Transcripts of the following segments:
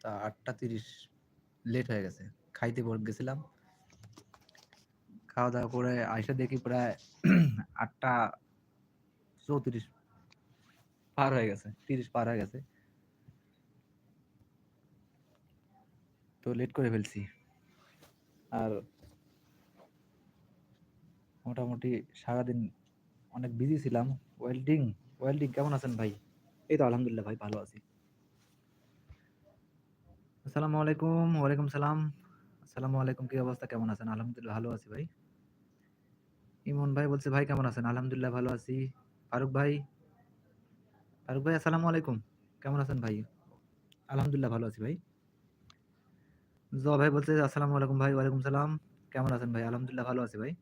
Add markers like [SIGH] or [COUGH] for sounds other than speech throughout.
তা আটটা তিরিশ লেট হয়ে গেছে। খাইতে বল গেছিলাম। খাওয়া দাওয়া করে আইসা দেখি প্রায় [CLEARS THROAT] আটটা চৌত্রিশ পার হয়ে গেছে, তিরিশ পার হয়ে গেছে। তো লেট করে ফেলছি। আর মোটামুটি সারাদিন অনেক বিজি ছিলাম। ওয়েল্ডিং ওয়েল্ডিং কেমন আছেন ভাই? এই তো আলহামদুলিল্লাহ ভাই, ভালো আছি। আসসালামু আলাইকুম, ওয়ালাইকুম সালাম। আসসালামু আলাইকুম, কি অবস্থা? কেমন আছেন? আলহামদুলিল্লাহ, ভালো আছি ভাই। ইমন ভাই বলছে, ভাই, কেমন আছেন? আলহামদুলিল্লাহ, ভালো আছি। ফারুক ভাই? ফারুক ভাই, আসসালামু আলাইকুম। কেমন আছেন ভাই? আলহামদুলিল্লাহ, ভালো আছি ভাই। জ ভাই বলছে, আসসালামু আলাইকুম ভাই, ওয়ালাইকুম সালাম। কেমন আছেন ভাই? আলহামদুলিল্লাহ, ভালো আছি ভাই।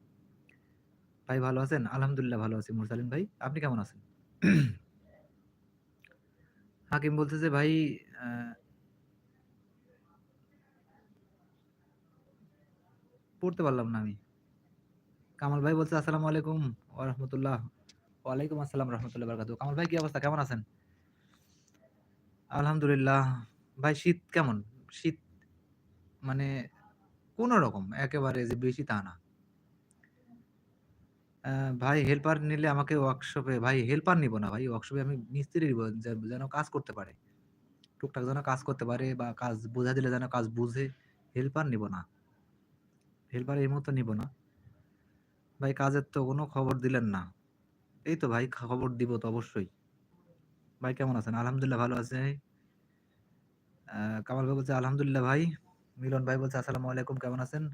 ভাই, ভালো আছেন? আলহামদুলিল্লাহ, ভালো আছি, মুরসালিন ভাই। আপনি কেমন আছেন? [CLEARS THROAT] হাকিম বলছে যে, ভাই পড়তে পারলাম না আমি। কামাল ভাই বলছে, আসসালামু আলাইকুম ওয়া রাহমাতুল্লাহ ওয়ালাইকুম আসসালাম রহমতুল্লাহ বারকাতু কামাল ভাই, কি অবস্থা? কেমন আছেন? আলহামদুলিল্লাহ। ভাই, শীত কেমন? শীত মানে কোন রকম, একেবারে যে বেশি তা না। ভাই হেল্পার নিলে আমাকে ওয়ার্কশপে ভাই হেল্পার নিব না ভাই। ওয়ার্কশপে আমি মিস্ত্রি নিব যেন কাজ করতে পারে। টুকটাক যেন কাজ করতে পারে বা কাজ বোঝা দিলে যেন কাজ বুঝে হেল্পার নিব না। হেল্পার এই মতো নিব না। ভাই, কাজের তো কোনো খবর দিলেন না। এই তো ভাই, খবর দিব তো অবশ্যই। ভাই, কেমন আছেন? আলহামদুলিল্লাহ ভালো আছে। কামাল ভাই বলছে, আলহামদুলিল্লাহ ভাই। মিলন ভাই বলছে, আসসালামু আলাইকুম, কেমন আছেন?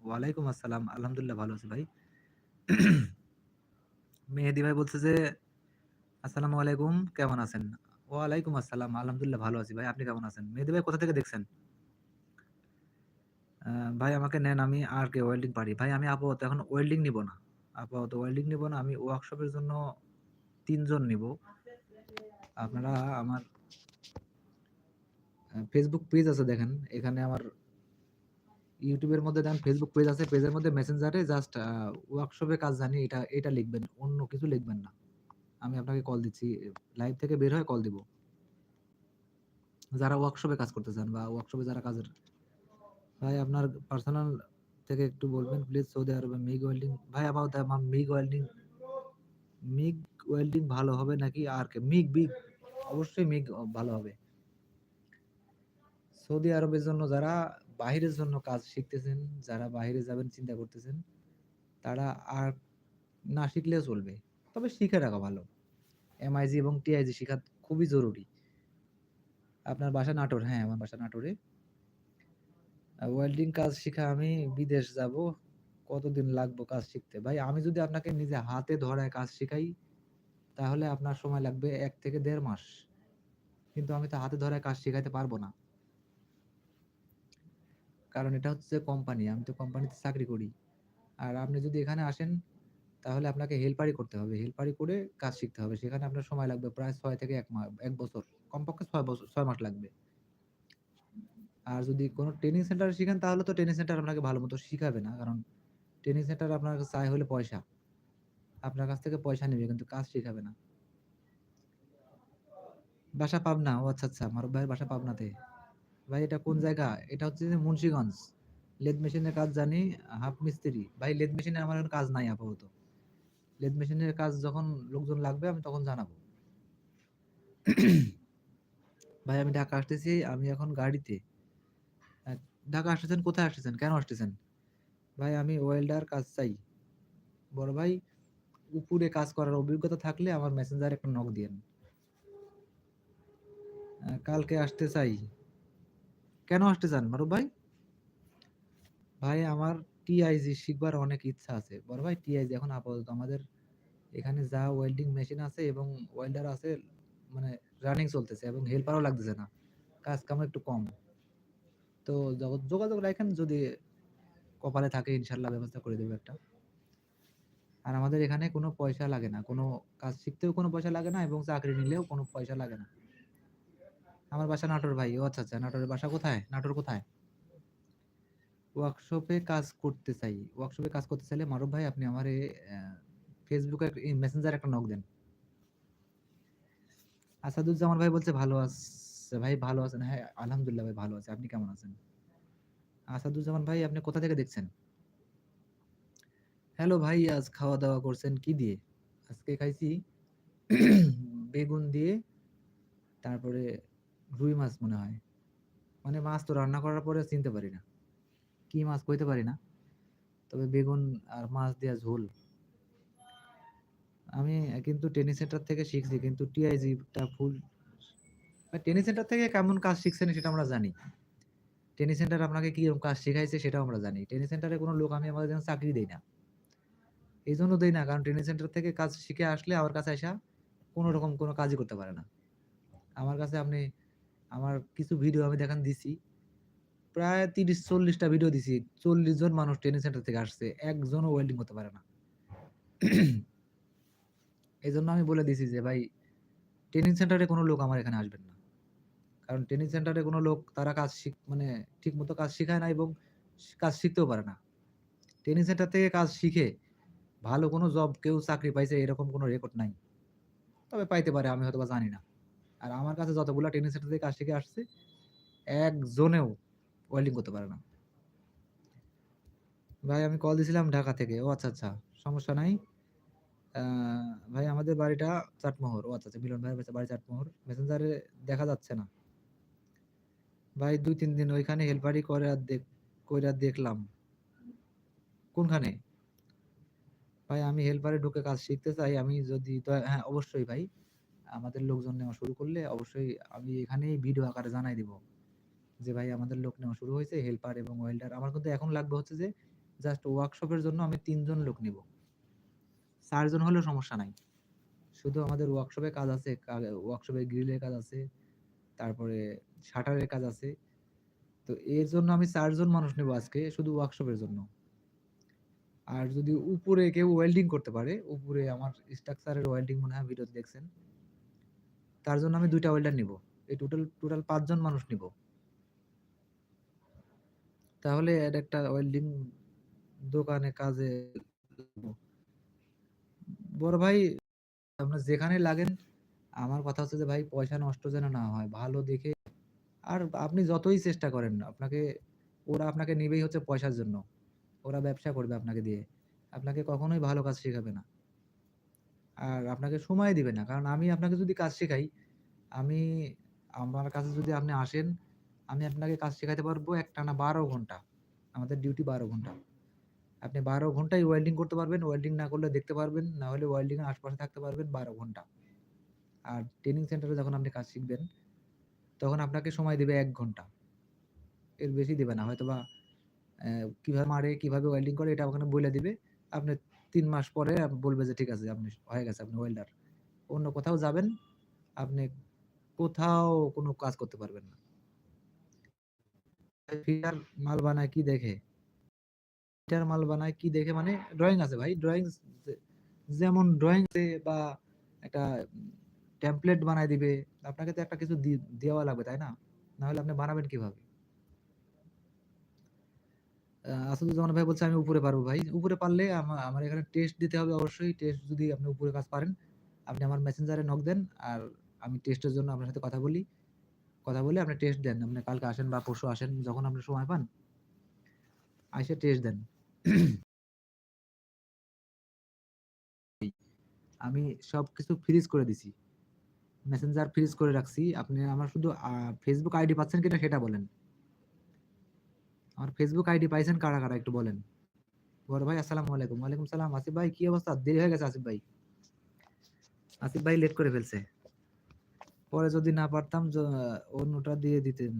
ওয়ালাইকুম আসসালাম, আলহামদুলিল্লাহ ভালো আছি ভাই। [CLEARS THROAT] মেহেদি ভাই বলছে যে, আসসালামু আলাইকুম, কেমন আছেন? ওয়ালাইকুম আসসালাম, আলহামদুলিল্লাহ ভালো আছি ভাই। আপনি কেমন আছেন? মেহেদি ভাই, কোথা থেকে দেখছেন? ভাই, আমাকে নেন, আমি আর কে ওয়েল্ডিং পারি। ভাই, আমি আপাতত এখন ওয়েল্ডিং নিব না। আপাতত ওয়েল্ডিং নিব না, আমি ওয়ার্কশপের জন্য তিনজন নিব। আপনারা আমার ফেসবুক পেজ আছে দেখেন। এখানে আমার ইউটিউবের মধ্যে দেখেন ফেসবুক পেজ আছে। পেজের মধ্যে মেসেঞ্জারে জাস্ট ওয়ার্কশপে কাজ জানি, এটা এটা লিখবেন, অন্য কিছু লিখবেন না। আমি আপনাকে কল দিচ্ছি লাইভ থেকে বের হয়ে কল দিব। যারা ওয়ার্কশপে কাজ করতে চান বা ওয়ার্কশপে যারা কাজের ভাই, আপনার পার্সোনাল থেকে একটু বলবেন প্লিজ সৌদি আরবে মিগ ওয়েল্ডিং ভাই আমার আমার মিগ ওয়েল্ডিং মিগ ওয়েল্ডিং ভালো হবে নাকি আর কে? মিগ বিগ অবশ্যই মিগ ভালো হবে। সৌদি আরবের জন্য যারা বাহিরের জন্য কাজ শিখতেছেন, যারা বাইরে যাবেন, চিন্তা করতেছেন, তারা আর না শিখলেও চলবে। তবে শিখে রাখা ভালো। এমআইজি এবং টিআইজি শেখা খুবই জরুরি। আপনার বাসা নাটোর হ্যাঁ আমার বাসা নাটোরে। ওয়েল্ডিং কাজ শিখা আমি বিদেশ যাব, কতদিন লাগবে কাজ শিখতে? ভাই, আমি যদি আপনাকে নিজে হাতে ধরায় কাজ শিখাই, তাহলে আপনার সময় লাগবে এক থেকে দেড় মাস। কিন্তু আমি তো হাতে ধরায় কাজ শিখাইতে পারব না। কারণ এটা হচ্ছে কোম্পানি আমি তো কোম্পানিতে চাকরি করি। আর আপনি যদি এখানে আসেন, তাহলে আপনাকে হেল্পারি করতে হবে। হেল্পারি করে কাজ শিখতে হবে। সেখানে আপনার সময় লাগবে প্রায় ছয় থেকে এক মাস এক বছর। কমপক্ষে ছয় বছর ছয় মাস লাগবে। আর যদি কোনো ট্রেনিং সেন্টারে শিখেন, তাহলে তো ট্রেনিং সেন্টার আপনাকে ভালো মতো শিখাবে না। কারণ ট্রেনিং সেন্টার আপনার কাছে চাই হলে পয়সা। আপনার কাছ থেকে পয়সা নেবে, কিন্তু কাজ শিখাবে না। বাসা পাবনা, ও আচ্ছা আচ্ছা মারুফ ভাইয়ের বাসা পাবনাতে। ভাই, এটা কোন জায়গা? এটা হচ্ছে যে মুন্সিগঞ্জ। লেদ মেশিনের কাজ জানি, হাফ মিস্ত্রি। ভাই, লেদ মেশিনের আমার এখন কাজ নাই আপাতত। লেদ মেশিনের কাজ যখন লোকজন লাগবে, আমি তখন জানাব। ভাই, আমি ঢাকা আসতেছি, আমি এখন গাড়িতে। ঢাকা আসতেছেন, কোথায় আসতেছেন? কেন আসতেছেন? ভাই, আমি ওয়েল্ডার কাজ চাই। বড় ভাই, উপরে কাজ করার অভিজ্ঞতা থাকলে আমার মেসেঞ্জারে একটা নক দিয়েন। কালকে আসতে চাই। কেন আসতে চান মারুফ ভাই? ভাই, আমার টিআইজি শিখবার অনেক ইচ্ছা আছে। বড় ভাই টিআইজি এখন আপাতত আমাদের এখানে যা ওয়েল্ডিং মেশিন আছে এবং ওয়েল্ডার আছে মানে রানিং চলতেছে এবং হেল্পারও লাগতেছে না। কাজ কাম একটু কম। তো যোগাযোগ রাখেন যদি কপালে থাকে, ইনশাল্লাহ ব্যবস্থা করে দেবো একটা। আর আমাদের এখানে কোনো পয়সা লাগে না। কোনো কাজ শিখতেও কোনো পয়সা লাগে না এবং চাকরি নিলেও কোনো পয়সা লাগে না। আমার বাসা নাটোর ভাই। ও আচ্ছা আচ্ছা। নাটোরের বাসা কোথায়? নাটোর কোথায়? ওয়ার্কশপে কাজ করতে চাই। ওয়ার্কশপে কাজ করতে চাইলে মারুফ ভাই, আপনি আমার ফেসবুকে মেসেঞ্জার একটা নক দেন। আসাদুজ্জামান ভাই বলছে, ভালো আছি আচ্ছা ভাই ভালো আছেন? হ্যাঁ, আলহামদুলিল্লাহ ভাই ভালো আছি। আপনি কেমন আছেন? আসাদুজ্জামান ভাই আপনি কোথা থেকে দেখছেন? হ্যালো ভাই আজ খাওয়া-দাওয়া করছেন কি দিয়ে? আজকে খাইছি [CLEARS THROAT] বেগুন দিয়ে তারপরে রুই মাছ মনে হয়। মানে মাছ তো রান্না করার পরে চিনতে পারি না। কি মাছ কইতে পারি না। তবে বেগুন আর মাছ দিয়া ঝোল। আমি কিন্তু টেনিস সেন্টার থেকে শিখছি কিন্তু টিআইজি টা ফুল টেনিস সেন্টার থেকে কেমন কাজ শিখছেন সেটা আমরা জানি। টেনিস সেন্টার আপনাকে কীরকম কাজ শিখাইছে সেটাও আমরা জানি। টেনিস সেন্টারে কোনো লোক আমি আমাদের জন্য চাকরি দেই না। এই জন্য দেই না, কারণ টেনিস সেন্টার থেকে কাজ শিখে আসলে আমার কাছে আসা কোনো রকম কোনো কাজই করতে পারে না। আমার কাছে আপনি, আমার কিছু ভিডিও আমি দেখান দিছি। প্রায় তিরিশ, চল্লিশটা ভিডিও দিছি। ৪০ জন মানুষ ট্রেনিং সেন্টার থেকে আসছে। একজনও ওয়েল্ডিং করতে পারে না। এজন্য আমি বলে দিছি যে ভাই ট্রেনিং সেন্টারে কোনো লোক আমার এখানে আসবেন না। কারণ ট্রেনিং সেন্টারে কোনো লোক তারা কাজ শিখ মানে ঠিকমতো কাজ শিখায় না এবং কাজ শিখতেও পারে না। ট্রেনিং সেন্টার থেকে কাজ শিখে ভালো কোনো জব কেউ চাকরি পাইছে এরকম কোনো রেকর্ড নাই। তবে পাইতে পারে আমি হয়তোবা জানি না। আর আমার কাছে যতগুলা ট্রেনিং সেন্টার থেকে কাজ শিখে আসছে, একজনেও ওয়েল্ডিং করতে পারে না। ভাই আমি কল দিছিলাম ঢাকা থেকে। ও আচ্ছা, আচ্ছা সমস্যা নাই। ভাই আমাদের বাড়িটা চাটমোহর। ও আচ্ছা, আচ্ছা মিলন ভাইয়ের বাড়ি চাটমোহর। মেসেঞ্জারে দেখা যাচ্ছে না। ভাই ২-৩ দিন ওইখানে হেল্পারি করে আর দেখ কইরা দেখলাম। কোনখানে? ভাই আমি হেল্পারে ঢুকে কাজ শিখতে চাই। আমি যদি হ্যাঁ, অবশ্যই ভাই। আমাদের লোকজন নেওয়া শুরু করলে অবশ্যই আমি এখানেই ভিডিও আকারে জানাই দিব। যে ভাই আমাদের লোক নেওয়া শুরু হয়েছে হেল্পার এবং ওয়েল্ডার। আমার কিন্তু এখন লাগবে হচ্ছে যে জাস্ট ওয়ার্কশপের জন্য আমি তিনজন লোক নিব। চারজন হলেও সমস্যা নাই। শুধু আমাদের ওয়ার্কশপে কাজ আছে, ওয়ার্কশপে গ্রিলের কাজ আছে। তারপরে শাটারের কাজ আছে। তো এর জন্য আমি ৪ জন মানুষ নেব আজকে শুধু ওয়ার্কশপের জন্য। আর যদি উপরে কেউ ওয়েল্ডিং করতে পারে, উপরে আমার স্ট্রাকচারের ওয়েল্ডিং মনে হয় ভিডিওতে দেখছেন। তার জন্য আমি ২ টা ওয়েল্ডার নিব। এই টোটাল টোটাল ৫ জন মানুষ নিব। তাহলে এর একটা ওয়েল্ডিং দোকানে কাজে বড় ভাই আপনার যেখানে লাগেন আমার কথা হচ্ছে যে ভাই পয়সা নষ্ট যেন না হয়। ভালো দেখে আর আপনি যতই চেষ্টা করেন আপনাকে ওরা আপনাকে নেবেই হচ্ছে পয়সার জন্য। ওরা ব্যবসা করবে আপনাকে দিয়ে। আপনাকে কখনোই ভালো কাজ শেখাবে না। আর আপনাকে সময় দিবে না। কারণ আমি আপনাকে যদি কাজ শেখাই, আমি আমার কাছে যদি আপনি আসেন, আমি আপনাকে কাজ শেখাতে পারব একটানা ১২ ঘণ্টা। আমাদের ডিউটি ১২ ঘণ্টা। আপনি ১২ ঘন্টাই ওয়েল্ডিং করতে পারবেন। ওয়েল্ডিং না করলে দেখতে পারবেন। না হলে ওয়েল্ডিং এর আশপাশে থাকতে পারবেন ১২ ঘণ্টা। আর ট্রেনিং সেন্টারে যখন আপনি কাজ শিখবেন, তখন আপনাকে সময় দিবে ১ ঘণ্টা। এর বেশি দিবে না। হয়তোবা অ্যা কীভাবে মারে, কীভাবে ওয়েল্ডিং করে এটা ওখানে বইলা দিবে। আপনি ৩ মাস পরে বলবে যে ঠিক আছে আপনি হয়ে গেছে আপনি ওয়েল্ডার। অন্য কোথাও যাবেন, আপনি কোথাও কোনো কাজ করতে পারবেন না। ফিটার মাল বানায় কি দেখে? ফিটার মাল বানায় কি দেখে মানে ড্রয়িং আছে ভাই। ড্রয়িং যেমন ড্রয়িং বা একটা টেমপ্লেট বানায় দিবে। আপনাকে তো একটা কিছু দেওয়া লাগবে, তাই না? না হলে আপনি বানাবেন কীভাবে? আ আসাদুজ্জামান ভাই বলছে আমি উপরে পারব ভাই। উপরে পারলে আমার এখানে টেস্ট দিতে হবে অবশ্যই। টেস্ট যদি আপনি উপরে কাজ পারেন, আপনি আমার মেসেঞ্জারে নক দেন। আর আমি টেস্টের জন্য আপনার সাথে কথা বলি। কথা বলে আপনি টেস্ট দেন। আপনি কালকে আসেন বা পরশু আসেন যখন আপনি সময় পান। আইসা টেস্ট দেন। আমি সবকিছু ফ্রিজ করে দিছি। মেসেঞ্জার ফ্রিজ করে রাখছি। আপনি আমার শুধু ফেসবুক আইডি পাচ্ছেন কিনা সেটা বলেন। আমার ফেসবুক আইডি পাইছেন কারা, কারা একটু বলেন? বড় ভাই আসসালামু আলাইকুম। ওয়ালাইকুম সালাম। আসিফ ভাই কি অবস্থা? দেরি হয়ে গেছে আসিফ ভাই। আসিফ ভাই লেট করে ফেলছে। পরে যদি না পারতাম অন্যটা দিয়ে দিতেন।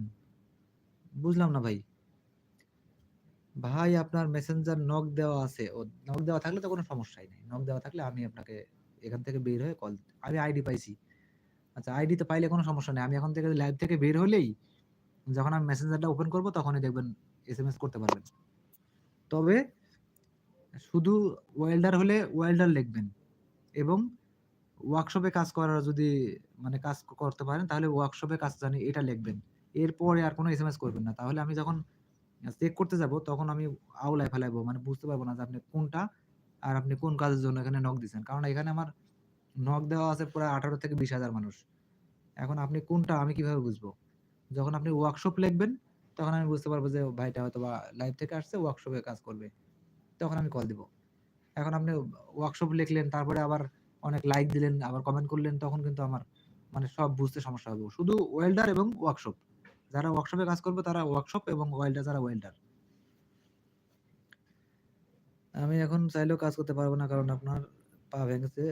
বুঝলাম না ভাই। ভাই আপনার মেসেঞ্জার নক দেওয়া আছে। ও নক দেওয়া থাকলে তো কোনো সমস্যাই নেই। নক দেওয়া থাকলে আমি আপনাকে এখান থেকে বের হয়ে কল আমি আইডি পাইছি। আচ্ছা আইডি তো পাইলে কোনো সমস্যা নেই। আমি এখন থেকে লাইভ থেকে বের হলেই যখন আমি মেসেঞ্জারটা ওপেন করব তখনই দেখবেন এসএমএস করতে পারবেন। তবে শুধু ওয়েল্ডার হলে ওয়েল্ডার লিখবেন এবং ওয়ার্কশপে কাজ করার যদি মানে কাজ করতে পারেন তাহলে ওয়ার্কশপে কাজ জানি এটা লিখবেন। এরপরে আর কোনো এসএমএস করবেন না। তাহলে আমি যখন চেক করতে যাব তখন আমি আউলায় ফেলাইবো। মানে বুঝতে পারব না যে আপনি কোনটা আর আপনি কোন কাজের জন্য এখানে নক দিছেন। কারণ এখানে আমার নক দেওয়া আছে প্রায় ১৮ থেকে ২০ হাজার মানুষ। এখন আপনি কোনটা, আমি কীভাবে বুঝব? যখন আপনি ওয়ার্কশপ লিখবেন, তখন আমি বুঝতে পারব যে ভাইটা হয়তো বা লাইভ থেকে আসছে ওয়ার্কশপে কাজ করবে। তখন আমি কল দিব। এখন আপনি ওয়ার্কশপ লিখলেন, তারপরে আবার অনেক লাইক দিলেন, আবার কমেন্ট করলেন, তখন কিন্তু আমার মানে সব বুঝতে সমস্যা হবে। শুধু ওয়েল্ডার এবং ওয়ার্কশপ যারা ওয়ার্কশপে কাজ করবে, তারা ওয়ার্কশপ এবং ওয়েল্ডার যারা ওয়েল্ডার আমি এখন চাইলেও কাজ করতে পারব না, কারণ আপনার পা ভেঙেছে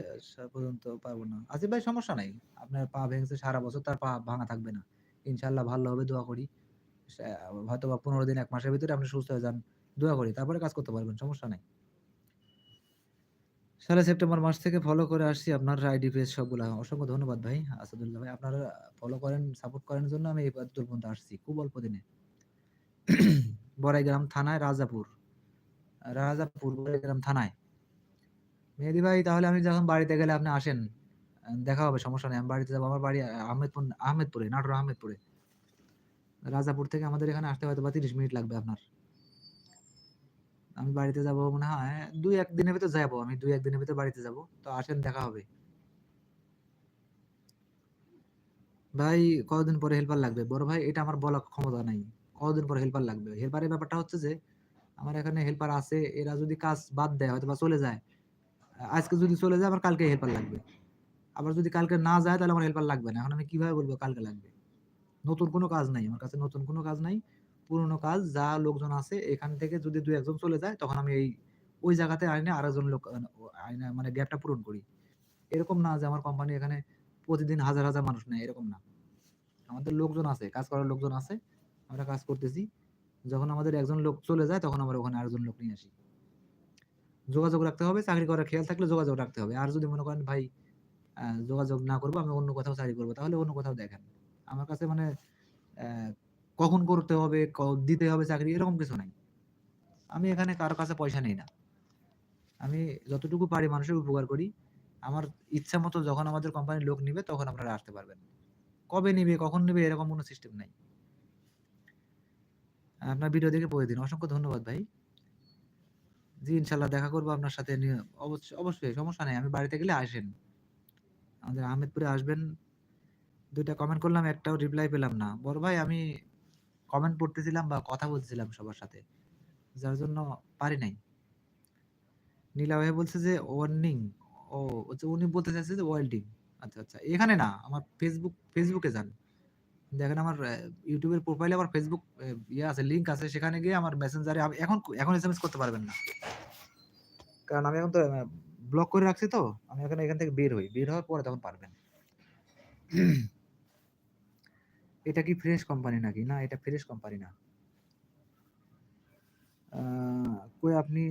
পর্যন্ত পারব না। আসিফ ভাই, সমস্যা নাই। আপনার পা ভেঙেছে সারা বছর, তার পা ভাঙা থাকবে না। ইনশাল্লাহ ভালো হবে, দোয়া করি। হয়তো বা পনেরো দিন, এক মাসের ভিতরে আপনি সুস্থ হয়ে যান। দোয়া করি, তারপরে কাজ করতে পারবেন, সমস্যা নাই। সালে সেপ্টেম্বর মাস থেকে ফলো করে আসছি আপনার আইডি পেজ সবগুলা। অসংখ্য ধন্যবাদ ভাই, আসাদুল্লাহ ভাই। আপনারা ফলো করেন সাপোর্ট করেন জন্য আমি এই পর্যন্ত আসছি, খুব অল্প দিনে। বড়াইগ্রাম থানায় রাজাপুর। রাজাপুর, বড়াইগ্রাম থানায়। মেহেদি ভাই, তাহলে আমি যখন বাড়িতে গেলে আপনি আসেন দেখা হবে, সমস্যা নেই। আমি বাড়িতে যাব, আমার বাড়ি আহমেদপুর, আহমেদপুরে, নাটোর, আহমেদপুরে। রাজাপুর থেকে আমাদের এখানে আসতে হয়তো বা তিরিশ মিনিট লাগবে আপনার। আমি বাড়িতে যাব মনে হয়, দুই এক দিনের ভিতর যাব আমি, দুই এক দিনের ভিতর বাড়িতে যাব। তো আসেন, দেখা হবে। ভাই, কতদিন পরে হেল্পার লাগবে? বড় ভাই, এটা আমার বলার ক্ষমতা নাই। কতদিন পরে হেল্পার লাগবে? হেল্পারের ব্যাপারটা হচ্ছে যে, আমার এখানে হেল্পার আছে, এরা যদি কাজ বাদ দেয় হয়তো বা চলে যায়। আজকে যদি চলে যায় আমার কালকে হেল্পার লাগবে। আবার যদি কালকে না যায়, তাহলে আমার হেল্পার লাগবে না। এখন আমি কীভাবে বলব কালকে লাগবে? নতুন কোনো কাজ নাই। আমার কাছে নতুন কোনো কাজ নাই। পুরনো কাজ, যা লোকজন আছে, এখান থেকে যদি দু একজন চলে যায়, তখন আমি এই, ওই জায়গাতে আইনে আরেকজন লোক, আইনে মানে গ্যাপটা পূরণ করি। এরকম না যে আমার কোম্পানি এখানে প্রতিদিন হাজার হাজার মানুষ নেয়, এরকম না। আমাদের লোকজন আছে, কাজ করার লোকজন আছে। আমরা কাজ করতেছি। যখন আমাদের একজন লোক চলে যায়, তখন আমরা ওখানে আরেকজন লোক নিয়ে আসি। যোগাযোগ রাখতে হবে, চাকরি করার খেয়াল থাকলে যোগাযোগ রাখতে হবে। আর যদি মনে করেন, ভাই যোগাযোগ না করব, আমি অন্য কোথাও চাকরি করব, তাহলে অন্য কোথাও দেখেন। আমার কাছে মানে কখন করতে হবে দিতে হবে চাকরি, এরকম কিছু নাই। আমি এখানে কারও কাছে পয়সা নেই না। আমি যতটুকু পারি মানুষের উপকার করি। আমার ইচ্ছা মতো যখন আমাদের কোম্পানির লোক নিবে, তখন আপনারা আসতে পারবেন। কবে নিবে, কখন নিবে, এরকম কোনো সিস্টেম নাই। আপনার ভিডিও দেখে পড়ে দিন। অসংখ্য ধন্যবাদ ভাই। জি, ইনশাল্লাহ দেখা করব আপনার সাথে। অবশ্যই, সমস্যা নেই। আমি বাড়িতে গেলে আসেন। আমাদের আহমেদপুরে আসবেন। দুইটা কমেন্ট করলাম, একটাও রিপ্লাই পেলাম না। বড় ভাই, আমি কমেন্ট পড়তেছিলাম বা কথা বলতেছিলাম সবার সাথে। যার জন্য পারি নাই। নীলা ভাই বলছে যে ওয়ার্নিং ও উনি বলতে চাইছে যে ওয়েল্ডিং আচ্ছা আচ্ছা। এখানে না, আমার ফেসবুক ফেসবুকে যান। দেখেন আমার ইউটিউবের প্রোফাইলে আমার ফেসবুক ইয়ে আছে লিঙ্ক আছে, সেখানে গিয়ে আমার মেসেঞ্জারে এখন এখন এসএমএস করতে পারবেন না। কারণ আমি এখন তো ব্লক করে রাখছি তো, আমি এখন এখান থেকে বের হই। বের হওয়ার পরে তখন পারবেন। [CLEARS THROAT] এটা কি ফ্রেশ কোম্পানি নাকি? না, এটা ফ্রেশ কোম্পানি না। কই আপনি,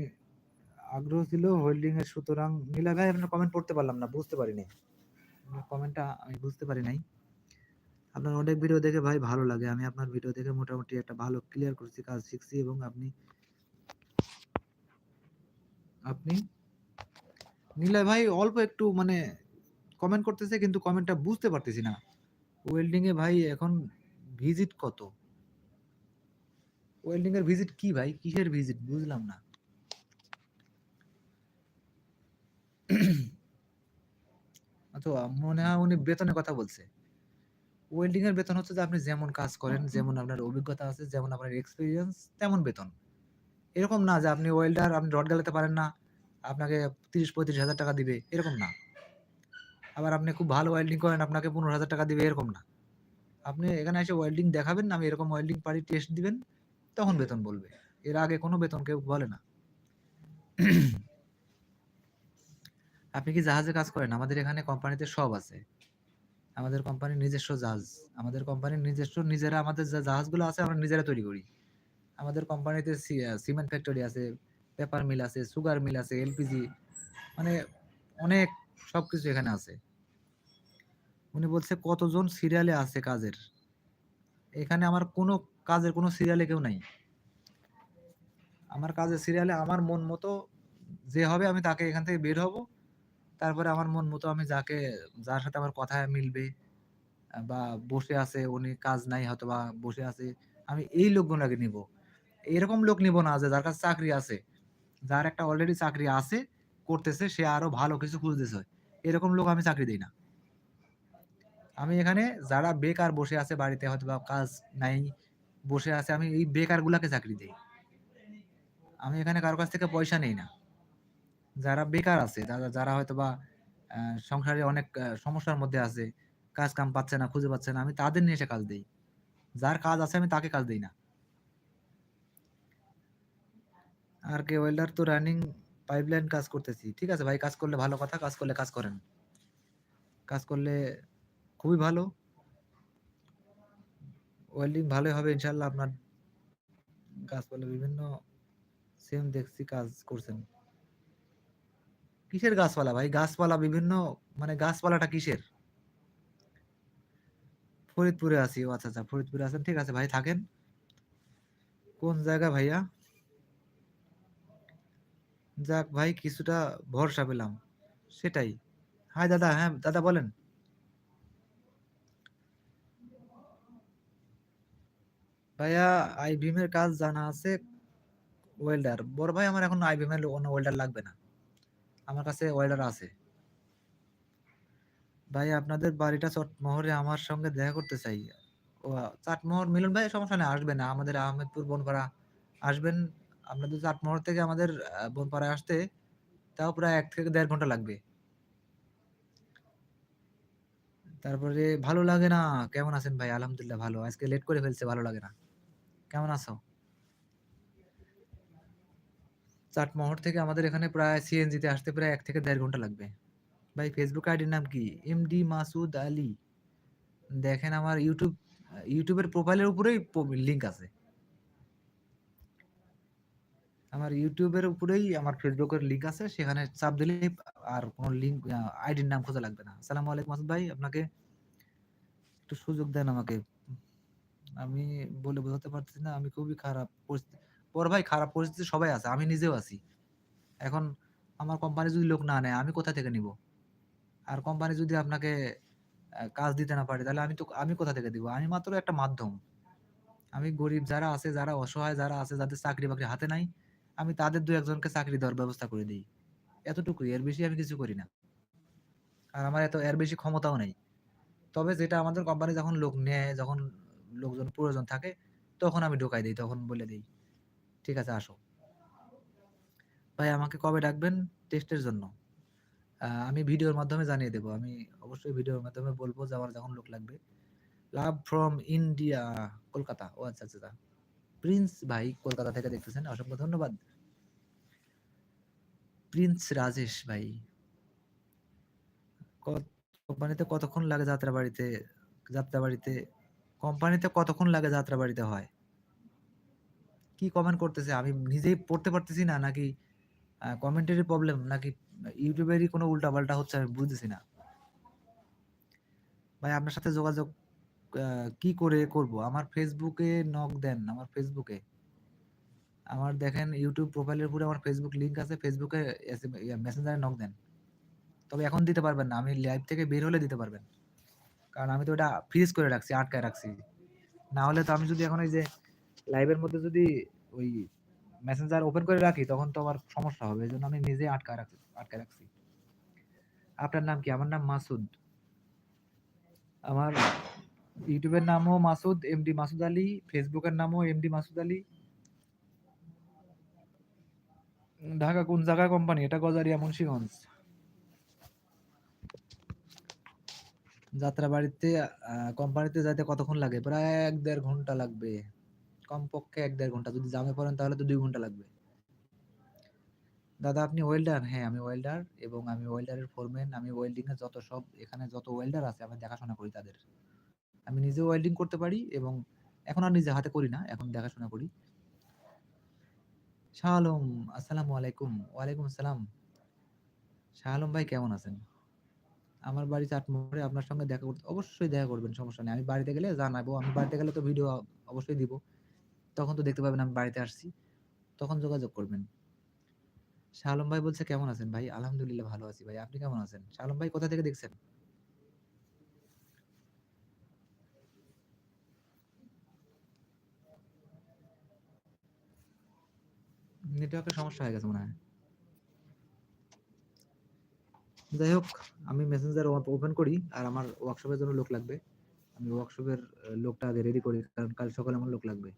আগ্রহ ছিল হোল্ডিং এর সুতরাং, নীলা ভাই, আপনার কমেন্ট পড়তে পারলাম না, বুঝতে পারিনি। কমেন্টটা আমি বুঝতে পারি নাই। আপনার অনেক ভিডিও দেখে ভাই ভালো লাগে। আমি আপনার ভিডিও দেখে মোটামুটি একটা ভালো ক্লিয়ার করছি, কাজ শিখছি এবং আপনি আপনি নীলা ভাই অল্প একটু মানে কমেন্ট করতেছে কিন্তু কমেন্টটা বুঝতে পারতেছি না। ওয়েল্ডিং এ ভাই এখন ভিজিট কত? ওয়েল্ডিং এর ভিজিট কি ভাই? কিসের ভিজিট বুঝলাম না। তো মনে হয় উনি বেতনের কথা বলছে। ওয়েল্ডিং এর বেতন হচ্ছে যে আপনি যেমন কাজ করেন যেমন আপনার অভিজ্ঞতা আছে যেমন আপনার এক্সপিরিয়েন্স তেমন বেতন। এরকম না যে আপনি ওয়েল্ডার আপনি রড গালাতে পারেন না আপনাকে তিরিশ পঁয়ত্রিশ হাজার টাকা দিবে এরকম না। আবার আপনি খুব ভালো ওয়েল্ডিং করেন আপনাকে পনেরো হাজার টাকা দিবে এরকম না। আপনি এখানে এসে ওয়েল্ডিং দেখাবেন আমি এরকম ওয়েল্ডিং পারি টেস্ট দিবেন তখন বেতন বলবে। এর আগে কোনো বেতন কেউ বলে না। আপনি কি জাহাজে কাজ করেন? আমাদের এখানে কোম্পানিতে সব আছে। আমাদের কোম্পানির নিজস্ব জাহাজ। আমাদের কোম্পানির নিজস্ব নিজেরা আমাদের যে জাহাজগুলো আছে, আমরা নিজেরা তৈরি করি। আমাদের কোম্পানিতে সিমেন্ট ফ্যাক্টরি আছে, পেপার মিল আছে, সুগার মিল আছে, এলপিজি মানে অনেক সব কিছু এখানে আছে। উনি বলছে, কতজন সিরিয়ালে আছে কাজের? এখানে আমার কোনো কাজের কোনো সিরিয়ালে কেউ নাই। আমার কাজের সিরিয়ালে আমার মন মতো যে হবে আমি তাকে এখান থেকে বের হব। তারপরে আমার মন মতো আমি যাকে, যার সাথে আমার কথা মিলবে বা বসে আছে, উনি কাজ নাই হয়তো বা বসে আছে, আমি এই লোকগুলোকে নিব। এরকম লোক নিব না যে, যার কাছে চাকরি আছে, যার একটা অলরেডি চাকরি আছে, করতেছে, সে আরও ভালো কিছু খুঁজতেছে। এরকম লোক আমি চাকরি দিই না। আমি এখানে যারা বেকার বসে আছে বাড়িতে হয়তো বা কাজ নাই, বসে আছে, আমি এই বেকার গুলাকে চাকরি দিই। আমি এখানে কারও কাছ থেকে পয়সা নেই না। যারা বেকার আছে, যারা যারা হয়তো বা সংসারে অনেক সমস্যার মধ্যে আছে কাজ কাম পাচ্ছে না, খুঁজে পাচ্ছে না, আমি তাদের নিয়ে এসে কাজ দিই। যার কাজ আছে, আমি তাকে কাজ দিই না। আর কে, ওয়েল্ডার তো রানিং পাইপলাইন কাজ করতেছি। ঠিক আছে ভাই, কাজ করলে ভালো কথা, কাজ করলে কাজ করেন। কাজ করলে খুবই ভালো। ওয়েল্ডিং ভালোই হবে ইনশাল্লাহ আপনার কাজ করলে বিভিন্ন সেম দেখছি কাজ করছেন। কিসের গাছপালা ভাই? গাছপালা বিভিন্ন মানে গাছপালাটা কিসের? ফরিদপুরে আছি। ও আচ্ছা আচ্ছা ফরিদপুরে আছেন। ঠিক আছে ভাই, থাকেন। কোন জায়গা ভাইয়া? যাক ভাই, কিছুটা ভরসা পেলাম। সেটাই। হাই দাদা হ্যাঁ দাদা বলেন। ভাইয়া আইবিএম এর কাজ জানা আছে ওয়েল্ডার। বড় ভাই, আমার এখন আইবিএম এর অন্য ওয়েল্ডার লাগবে না। আমার কাছে ওয়েল্ডার আছে। ভাই, আপনাদের বাড়িটা চটমহরে আমার সঙ্গে দেখা করতে চাই। ও, চাটমোহর মিলন ভাই, সমস্যা নেই, আসবেন আমাদের আহমেদপুর বনপাড়া আসবেন। আপনাদের চাটমোহর থেকে আমাদের বনপাড়ায় আসতে তাও প্রায় এক থেকে দেড় ঘণ্টা লাগবে। তারপরে ভালো লাগে না। কেমন আছেন ভাই? আলহামদুলিল্লাহ ভালো। আজকে লেট করে ফেলছে, ভালো লাগে না। কেমন আছো? চাটমোহর থেকে আমাদের এখানে প্রায় সিএনজি তে আসতে প্রায় এক থেকে দেড় ঘণ্টা লাগবে। ভাই ফেসবুক আইডির নাম কি? এমডি মাসুদ আলী দেখেন আমার ইউটিউব ইউটিউবের প্রোফাইলের উপরেই লিংক আছে। আমার ইউটিউবের উপরেই আমার ফেসবুকের লিংক আছে, সেখানে চাপ দিলে আর কোনো লিংক আইডির নাম খোঁজা লাগবে না। আসসালামু আলাইকুম মাসুদ ভাই, আপনাকে একটু সুযোগ দেন আমাকে। আমি বলে বোঝাতে পারছি না, আমি খুবই খারাপ পরিস্থিতি বড় ভাই, খারাপ পরিস্থিতি সবাই আছে, আমি নিজেও আছি। এখন আমার কোম্পানি যদি লোক না নেয়, আমি কোথা থেকে নিব? আর কোম্পানি যদি আপনাকে কাজ দিতে না পারে, তাহলে আমি তো, আমি কোথা থেকে দিব? আমি মাত্র একটা মাধ্যম। আমি গরিব যারা আছে, যারা অসহায় যারা আছে, যাদের চাকরি বাকরি হাতে নাই, আমি তাদের দু একজনকে চাকরি দেওয়ার ব্যবস্থা করে দিই। এতটুকুই, এর বেশি আমি কিছু করি না। আর আমার এত, এর বেশি ক্ষমতাও নেই। তবে যেটা আমাদের কোম্পানি যখন লোক নেয়, যখন লোকজন প্রয়োজন থাকে, তখন আমি ঢোকাই দিই, তখন বলে দিই। ঠিক আছে, আসো। ভাই, আমাকে কবে ডাকবেন? টেস্টের জন্য। আমি ভিডিওর মাধ্যমে জানিয়ে দেবো। আমি অবশ্যই ভিডিওর মাধ্যমে বলব যে আমার যখন লোক লাগবে। Love from India Kolkata. ও আচ্ছা আচ্ছা প্রিন্স ভাই, কলকাতা থেকে দেখতেছেন। অসংখ্য ধন্যবাদ। প্রিন্স রাজেশ ভাই কোম্পানিতে কতক্ষণ লাগে যাত্রা বাড়িতে যাত্রা বাড়িতে কোম্পানিতে কতক্ষণ লাগে যাত্রা বাড়িতে হয়? কি কমেন্ট করতেছে? আমি নিজেই পড়তে পারতেছি না, নাকি কমেন্টেরই প্রবলেম নাকি, ইউটিউবেরই কোনো উল্টাপাল্টা হচ্ছে আমি বুঝতেছি না। ভাই, আপনার সাথে যোগাযোগ কি করে করব? আমার ফেসবুকে নক দেন, আমার ফেসবুকে আমার দেখেন ইউটিউব প্রোফাইলের উপরে আমার ফেসবুক লিঙ্ক আছে ফেসবুকে মেসেঞ্জারে নক দেন। তবে এখন দিতে পারবেন না, আমি লাইভ থেকে বের হলে দিতে পারবেন। কারণ আমি তো ওটা ফ্রিজ করে রাখছি, আটকায় রাখছি। না হলে তো আমি যদি এখন ওই যে লাইভের মধ্যে যদি ওই মেসেঞ্জার ওপেন করে রাখি তখন তো আমার সমস্যা হবে। এই জন্য আমি নিজে আটকায় রাখছি আটকায় রাখছি। আপনার নাম কি? আমার নাম মাসুদ। আমার ইউটিউবের নামও মাসুদ এমডি মাসুদ আলী। ফেসবুকের নামও এমডি মাসুদ আলী। ঢাকা কোন জায়গা কোম্পানি এটা গজারিয়া মুন্সিগঞ্জ। যাত্রাবাড়িতে আহ, কোম্পানিতে যাইতে কতক্ষণ লাগে? প্রায় এক দেড় ঘণ্টা লাগবে। কমপক্ষে এক দেড় ঘণ্টা। যদি জামে পড়েন তাহলে তো দুই ঘণ্টা লাগবে। দাদা, আপনি ওয়েল্ডার হ্যাঁ আমি ওয়েল্ডার এবং আমি ওয়েল্ডারের ফোরম্যান আমি ওয়েল্ডিং এর যত সব, এখানে যত ওয়েল্ডার আছে আমি দেখাশোনা করি তাদের। আমি নিজে ওয়েল্ডিং করতে পারি এবং এখন আর নিজে হাতে করি না, এখন দেখাশোনা করি। শাহ আলম আসসালামু আলাইকুম। ওয়ালাইকুম আসসালাম। শাহ আলম ভাই, কেমন আছেন? আমার বাড়ি চাটমোহরে, আপনার সঙ্গে দেখা করতে, অবশ্যই দেখা করবেন, সমস্যা নেই। আমি বাড়িতে গেলে জানাব, আমি বাড়িতে গেলে তো ভিডিও অবশ্যই দিব। তখন তো দেখতে পাবেন আমি বাড়িতে আসছি। তখন যোগাযোগ করবেন। শাহ আলম ভাই বলছে, কেমন আছেন ভাই? আলহামদুলিল্লাহ ভালো আছি ভাই। আপনি কেমন আছেন? শাহ আলম ভাই, কোথা থেকে দেখছেন? নেটওয়ার্কের সমস্যা হয়ে গেছে মনে হয়। যাই হোক, আমি মেসেঞ্জার ওপেন করি আর আমার ওয়ার্কশপের জন্য লোক লাগবে। আমি ওয়ার্কশপের লোকটা আগে রেডি করি, কারণ কাল সকালে আমার লোক লাগবে।